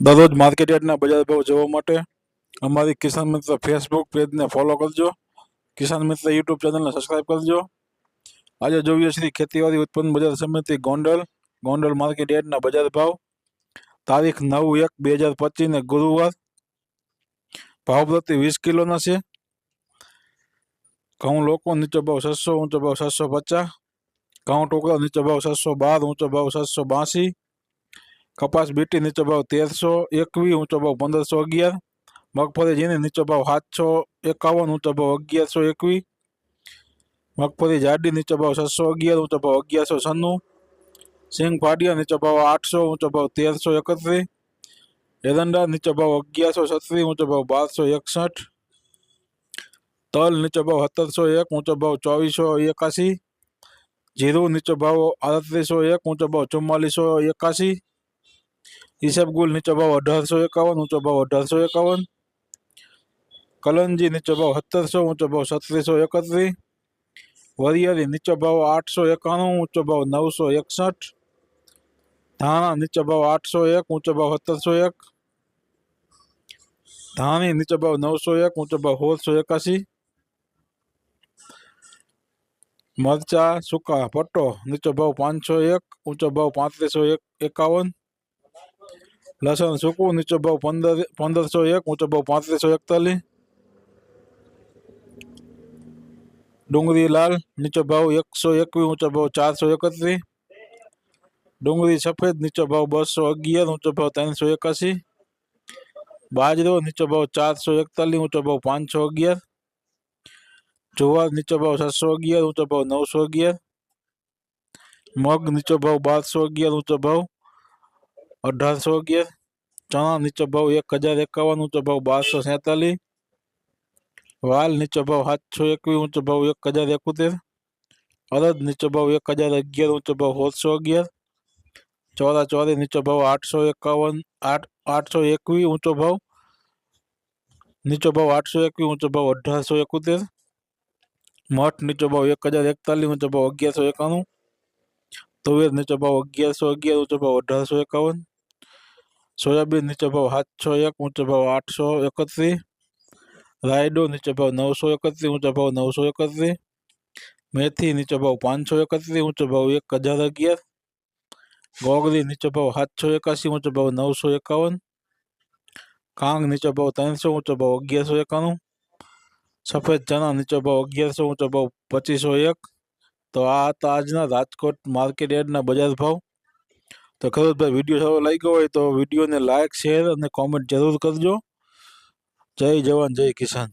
દરરોજ માર્કેટ યાર્ડના બજાર ભાવ જોવા માટે અમારી કિસાન મિત્ર ફેસબુક પેજને ફોલો કરજો કિસાન મિત્ર યુટ્યુબ ચેનલને સબસ્ક્રાઈબ કરજો આજે જોઈએ શ્રી ખેતીવાડી ઉત્પન્ન બજાર સમિતિ ગોંડલ ગોંડલ માર્કેટ યાર્ડના બજાર ભાવ તારીખ નવ એક બે હજાર પચીસને ગુરુવાર ભાવ પ્રતિ વીસ કિલોના છે ઘઉં લોકો નીચો ભાવ છસો ઊંચો ભાવ છસો પચાસ ઘઉં ટોકરા નીચો ભાવ છસો બાર ઊંચો ભાવ છસો બાસી કપાસ બીટી નીચો ભાવ તેરસો એકવીસ ઊંચો ભાવ પંદરસો અગિયાર મગફળી ઝીણી નીચો ભાવ સાતસો એકાવન ઊંચો ભાવ અગિયારસો એકવીસ મગફળી જાડી નીચો ભાવ છસો અગિયાર ઊંચો ભાવ અગિયારસો છન્નું સિંગ ફાડિયા નીચો ભાવ આઠસો ઊંચો ભાવ તેરસો એકત્રીસ એરંડા નીચો ભાવ અગિયારસો છત્રીસ ઊંચો ભાવ બારસો એકસઠ તલ નીચો ભાવ સત્તરસો એક ઊંચો ભાવ ચોવીસો એકાસી જીરું નીચો ભાવ આડત્રીસો એક ઊંચો ભાવ ચુમ્માલીસો એકાસી ઈસબગુલ નીચો ભાવ અઢારસો એકાવન, ઊંચો ભાવ અઢારસો એકાવન. કલંજી નીચો ભાવ સત્તરસો, ઊંચો ભાવ સત્રીસો એકત્રીસ. વરિયાળી નીચો ભાવ આઠસો એકાણું, ઊંચો ભાવ નવસો એકસઠ. ધાણા નીચો ભાવ આઠસો એક, ઊંચો ભાવ સત્તરસો એક. ધાણી નીચો ભાવ નવસો એક, ઊંચો ભાવ સોળસો એકાસી મરચા, સૂકા, પટ્ટો નીચો ભાવ પાંચસો એક, ઊંચો ભાવ પાંત્રીસો એક, એકાવન. લસણ સૂકું નીચો ભાવ પંદર પંદરસો એક ઊંચો ભાવ પાંત્રીસો એકતાલીસ ડુંગળી લાલ નીચો ભાવ એકસો એકવીસ ઊંચો ભાવ ચારસો એકત્રીસ ડુંગળી સફેદ નીચો ભાવ બસો અગિયાર ઊંચો ભાવ ત્રણસો એકાસી બાજરો નીચો ભાવ ચારસો એકતાલીસ ઊંચો ભાવ પાંચસો અગિયાર જુવાર નીચો ભાવ છસો અગિયાર ઊંચો ભાવ નવસો અગિયાર મગ નીચો ભાવ બારસો અગિયાર ઊંચો ભાવ અઢારસો અગિયાર ચણા નીચો ભાવ એક હજાર એકાવન ઊંચો ભાવ બારસો સેતાલીસ વાલ નીચો ભાવ સાતસો એકવીસ ઊંચો ભાવ એક હજાર એકોતેર અડદ નીચો ભાવ એક હજાર અગિયાર ઊંચો ભાવ સોળસો અગિયાર ચોરા ચોરી નીચો ભાવ આઠસો એકાવન આઠ આઠસો એકવીસ ઊંચો ભાવ નીચો ભાવ આઠસો એકવીસ ઊંચો ભાવ અઢારસો એકોતેર મઠ નીચો ભાવ એક હજાર એકતાલીસ ઊંચો ભાવ અગિયારસો એકાણું તુવેર નીચો ભાવ અગિયારસો અગિયાર ઊંચો ભાવ અઢારસો એકાવન સોયાબીન નીચો ભાવ સાતસો એક ઊંચો ભાવ આઠસો એકત્રીસ રાયડો નીચો ભાવ નવસો એકત્રીસ ઊંચો ભાવ નવસો એકત્રીસ મેથી નીચો ભાવ પાંચસો એકત્રીસ ઊંચો ભાવ એક હજાર અગિયાર ગોગરી નીચો ભાવ સાતસો એકાસી ઊંચો ભાવ નવસો એકાવન કાંગ નીચો ભાવ ત્રણસો ઊંચો ભાવ અગિયારસો એકાણું સફેદ ચણા નીચો ભાવ અગિયારસો ઊંચો ભાવ પચીસો એક તો આ હતા આજના રાજકોટ માર્કેટ યાર્ડના બજાર ભાવ તો ખરોદભાઈ વીડિયો સારો લાગ્યો હોય તો વિડીયોને લાઇક શેર અને કોમેન્ટ જરૂર કરજો. જય જવાન, જય કિસાન.